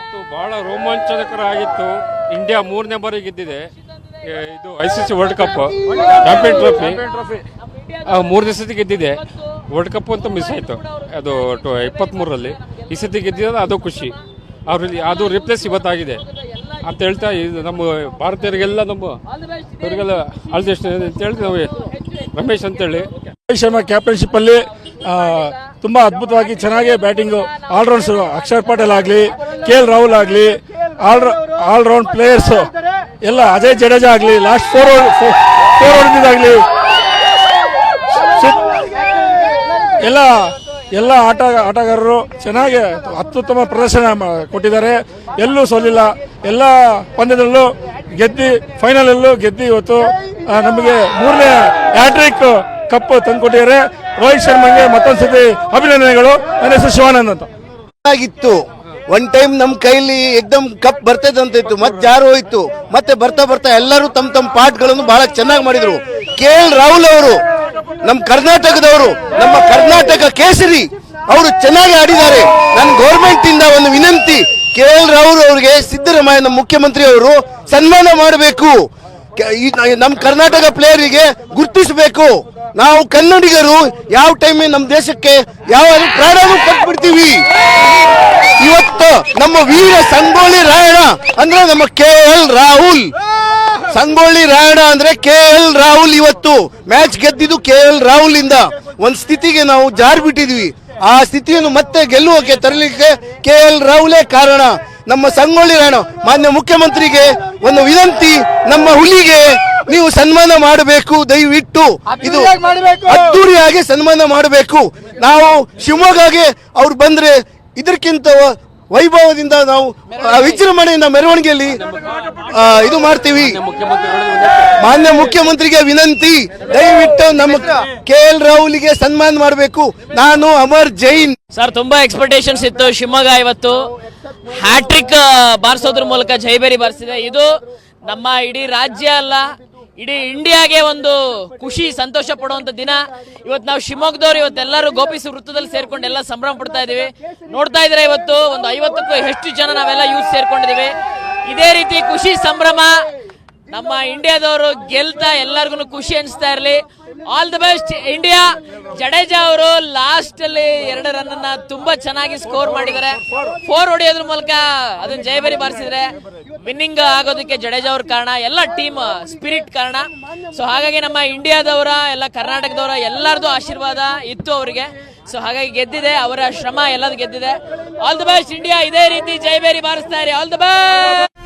ಇವತ್ತು ಬಹಳ ರೋಮಾಂಚನಕರ ಆಗಿತ್ತು ಇಂಡಿಯಾ ಮೂರನೇ ಬಾರಿ ಗೆದ್ದಿದೆ. ಇದು I C C world cup champion trophy ಮೂರು ಸತಿ ಗೆದ್ದಿದೆ. ವರ್ಲ್ಡ್ ಕಪ್ ಅಂತ ಮಿಸ್ ಆಯ್ತು. ಅದು ಇಪ್ಪತ್ತ್ ಮೂರರಲ್ಲಿ ಈ ಸತಿ ಗೆದ್ದಿದೆ ಅದು ಖುಷಿ. ಅವ್ರ ಅದು ರಿಪ್ಲೇಸ್ ಇವತ್ತಾಗಿದೆ. ಅಂತ ಹೇಳ್ತಾ ಇದು ನಮ್ಮ ಭಾರತೀಯರಿಗೆಲ್ಲ ನಮ್ಮ ಇವರಿಗೆಲ್ಲ ಆಲ್ ಅಂತ ಹೇಳಿ ನಾವು. ರಮೇಶ್ ಅಂತೇಳಿ. ರೋಹಿತ್ ಶರ್ಮಾ ಕ್ಯಾಪ್ಟನ್ಶಿಪ್ ಅಲ್ಲಿ ಆ, ತುಂಬಾ ಅದ್ಭುತವಾಗಿ ಚೆನ್ನಾಗಿ ಬ್ಯಾಟಿಂಗ್ ಆಲ್ರೌಂಡ್ಸ್ ಅಕ್ಷರ್ ಪಟೇಲ್ ಆಗಲಿ ಕೆ ಎಲ್ ರಾಹುಲ್ ಆಗಲಿ ಆಲ್ ಆಲ್ರೌಂಡ್ ಪ್ಲೇಯರ್ಸ್ ಎಲ್ಲ ಅಜಯ್ ಜಡೇಜಾ ಆಗಲಿ ಲಾಸ್ಟ್ ಫೋರ್ ಫೋರ್ ಹೊಡೆದಿದ್ದಾಗಲಿ ಎಲ್ಲ ಎಲ್ಲ ಆಟ ಆಟಗಾರರು ಚೆನ್ನಾಗಿ ಅತ್ಯುತ್ತಮ ಪ್ರದರ್ಶನ ಕೊಟ್ಟಿದ್ದಾರೆ. ಎಲ್ಲೂ ಸೋಲಿಲ್ಲ. ಎಲ್ಲ ಪಂದ್ಯದಲ್ಲೂ ಗೆದ್ದಿ ಫೈನಲ್ ಅಲ್ಲೂ ಗೆದ್ದಿ ಇವತ್ತು ನಮಗೆ ಮೂರನೇ ಹ್ಯಾಟ್ರಿಕ್ ಕಪ್ ತಂದುಕೊಟ್ಟಿದ್ದಾರೆ. ರೋಹಿತ್ ಶರ್ಮಾಗೆ ಮತ್ತೊಂದ್ಸತಿ ಅಭಿನಂದನೆಗಳು. ನನ್ನ ಹೆಸರು ಶಿವಾನಂದ್ ಅಂತ. ಆಗಿತ್ತು ಒನ್ ಟೈಮ್ ನಮ್ಮ ಕೈಲಿ ಎಕ್ದಮ್ ಕಪ್ ಬರ್ತೈತೆ ಅಂತ ಇತ್ತು. ಮತ್ತೆ ಜಾರು ಹೋಯ್ತು? ಮತ್ತೆ ಬರ್ತಾ ಬರ್ತಾ ಎಲ್ಲರೂ ತಮ್ಮ ತಮ್ಮ ಪಾಠಗಳನ್ನು ಬಹಳ ಚೆನ್ನಾಗಿ ಮಾಡಿದ್ರು. ಕೆ ಎಲ್ ರಾಹುಲ್ ಅವರು ನಮ್ಮ ಕರ್ನಾಟಕದವರು, ನಮ್ಮ ಕರ್ನಾಟಕ ಕೇಸರಿ, ಅವರು ಚೆನ್ನಾಗಿ ಆಡಿದ್ದಾರೆ. ನನ್ನ ಗೌರ್ಮೆಂಟ್ ಇಂದ ಒಂದು ವಿನಂತಿ, ಕೆ ಎಲ್ ರಾಹುಲ್ ಅವರಿಗೆ ಸಿದ್ದರಾಮಯ್ಯ ಮುಖ್ಯಮಂತ್ರಿ ಅವರು ಸನ್ಮಾನ ಮಾಡಬೇಕು. ನಮ್ಮ ಕರ್ನಾಟಕ ಪ್ಲೇಯರಿಗೆ ಗುರ್ತಿಸಬೇಕು. ನಾವು ಕನ್ನಡಿಗರು ಯಾವ ಟೈಮ್ ನಮ್ಮ ದೇಶಕ್ಕೆ ಯಾವ ಪ್ರಾಣವನ್ನು ಕೊಟ್ಬಿಡ್ತೀವಿ. ಇವತ್ತು ನಮ್ಮ ವೀರ ಸಂಗೊಳ್ಳಿ ರಾಯಣ ಅಂದ್ರೆ ನಮ್ಮ ಕೆ ಎಲ್ ರಾಹುಲ್. ಸಂಗೊಳ್ಳಿ ರಾಯಣ ಅಂದ್ರೆ ಕೆ ಎಲ್ ರಾಹುಲ್ ಇವತ್ತು ಮ್ಯಾಚ್ ಗೆದ್ದಿದ್ದು ಕೆ ಎಲ್ ರಾಹುಲ್ ಇಂದ ಒಂದ್ ಸ್ಥಿತಿಗೆ ನಾವು ಜಾರ್ ಬಿಟ್ಟಿದ್ವಿ ಆ ಸ್ಥಿತಿಯನ್ನು ಮತ್ತೆ ಗೆಲ್ಲುವಕ್ಕೆ ತರಲಿಕ್ಕೆ ಕೆ ಎಲ್ ರಾಹುಲೇ ಕಾರಣ. ನಮ್ಮ ಸಂಗೊಳ್ಳಿ ರಾಣ ಮಾನ್ಯ ಮುಖ್ಯಮಂತ್ರಿಗೆ ಒಂದು ವಿನಂತಿ ನಮ್ಮ ಹುಲಿಗೆ ನೀವು ಸನ್ಮಾನ ಮಾಡಬೇಕು ದಯವಿಟ್ಟು ಇದು ಅದ್ದೂರಿಯಾಗಿ ಸನ್ಮಾನ ಮಾಡಬೇಕು. ನಾವು ಶಿವಮೊಗ್ಗಗೆ ಅವ್ರು ಬಂದ್ರೆ ಇದಕ್ಕಿಂತ ವೈಭವದಿಂದ ನಾವು ವಿಜೃಂಭಣೆಯಿಂದ ಮೆರವಣಿಗೆಯಲ್ಲಿ ಇದು ಮಾಡ್ತೀವಿ. ಮಾನ್ಯ ಮುಖ್ಯಮಂತ್ರಿಗೆ ವಿನಂತಿ ದಯವಿಟ್ಟು ನಮ್ಮ ಕೆ ಎಲ್ ರಾಹುಲ್ಗೆ ಸನ್ಮಾನ ಮಾಡಬೇಕು. ನಾನು ಅಮರ್ ಜೈನ್ ಸರ್ ತುಂಬಾ ಎಕ್ಸ್ಪೆಕ್ಟೇಷನ್ಸ್ ಇತ್ತು ಶಿವಮೊಗ್ಗ ಇವತ್ತು. ಹ್ಯಾಟ್ರಿಕ್ ಬಾರಿಸೋದ್ರ ಮೂಲಕ ಜೈಬೇರಿ ಬಾರಿಸಿದೆ. ಇದು ನಮ್ಮ ಇಡೀ ರಾಜ್ಯ ಅಲ್ಲ ಇಡೀ ಇಂಡಿಯಾಗೆ ಒಂದು ಖುಷಿ, ಸಂತೋಷ ಪಡುವಂತ ದಿನ. ಇವತ್ತು ನಾವು ಶಿವಮೊಗ್ಗದವ್ರು ಇವತ್ತೆಲ್ಲರೂ ಗೋಪಿಸಿ ವೃತ್ತದಲ್ಲಿ ಸೇರ್ಕೊಂಡು ಎಲ್ಲ ಸಂಭ್ರಮ ಪಡ್ತಾ ಇದೀವಿ. ನೋಡ್ತಾ ಇದ್ರೆ ಇವತ್ತು ಒಂದು ಐವತ್ತಕ್ಕೂ ಹೆಚ್ಚು ಜನ ನಾವೆಲ್ಲ ಯೂತ್ ಸೇರ್ಕೊಂಡಿದೀವಿ. ಇದೇ ರೀತಿ ಖುಷಿ, ಸಂಭ್ರಮ ನಮ್ಮ ಇಂಡಿಯಾದವರು ಗೆಲ್ತಾ ಎಲ್ಲರಿಗೂ ಖುಷಿ ಅನಿಸ್ತಾ ಇರಲಿ. All the best India Jadeja ಅವರು ಲಾಸ್ಟ್ ಅಲ್ಲಿ ಎರಡು ರನ್ ಅನ್ನ ತುಂಬಾ ಚೆನ್ನಾಗಿ ಸ್ಕೋರ್ ಮಾಡಿದ್ದಾರೆ. ಫೋರ್ ಹೊಡೆಯೋದ್ರ ಮೂಲಕ ಅದನ್ನ ಜಯಬೇರಿ ಬಾರಿಸಿದ್ರೆ ವಿನ್ನಿಂಗ್ ಆಗೋದಕ್ಕೆ ಜಡೇಜಾ ಅವ್ರ ಕಾರಣ, ಎಲ್ಲ ಟೀಮ್ ಸ್ಪಿರಿಟ್ ಕಾರಣ. ಸೊ ಹಾಗಾಗಿ ನಮ್ಮ ಇಂಡಿಯಾದವರ, ಎಲ್ಲ ಕರ್ನಾಟಕದವರ ಎಲ್ಲರದು ಆಶೀರ್ವಾದ ಇತ್ತು ಅವರಿಗೆ. ಸೊ ಹಾಗಾಗಿ ಗೆದ್ದಿದೆ, ಅವರ ಶ್ರಮ ಎಲ್ಲದು ಗೆದ್ದಿದೆ. ಆಲ್ ದ ಬೆಸ್ಟ್ ಇಂಡಿಯಾ ಇದೇ ರೀತಿ ಜಯಬೇರಿ ಬಾರಿಸ್ತಾ ಇರಿ. All the best